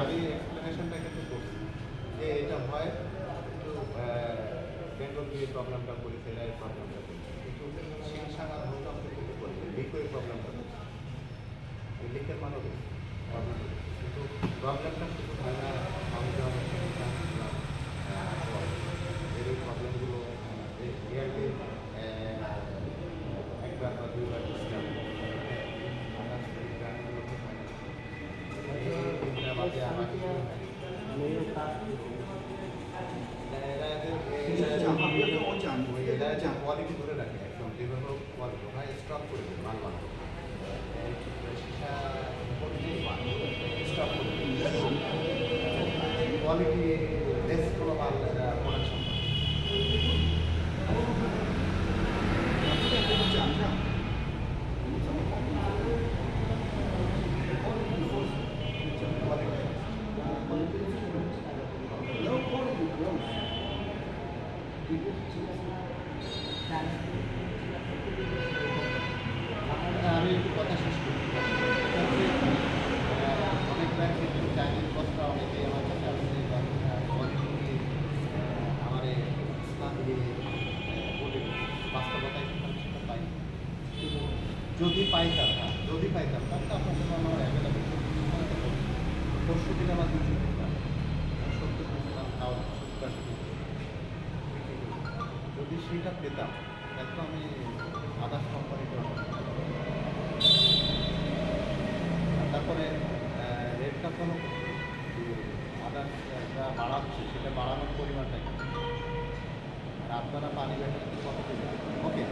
আমি এক্সপ্লেনেশনটা কিন্তু করছি যে এটা হয় কিন্তু বেঙ্গল দিয়ে প্রবলেমটা করেছে এই প্রবলেমটা কিন্তু শিক্ষা ধরতাম কিন্তু করেছে লিকুয়ের প্রবলেমটা করেছে এই লিখের কিন্তু প্রবলেমটা এই প্রবলেমগুলো রিয়ালি একবার বা দুইবার ডিসকাস কোয়ালিটি ধরে রাখে একদম। যেভাবে কোয়ালিটি হয় স্টক করে দেয় মাল মাল কোয়ালিটি লেস কোনো প্রোডাকশন আমি যদি পাইতাম না যদি পাইতাম তো আপনার সাথে আমার অ্যাভেলেবেল পরশু দিন আমার দুশো সত্তর তাও যদি সেটা পেতাম, তাহলে আমি আদার্স কোম্পানিতে তারপরে রেটটা কোনো আদার্স যা বাড়াচ্ছে, সেটা বাড়ানোর পরিমাণটা কি? আপনারা পানি ব্যাটারিতে কত ওকে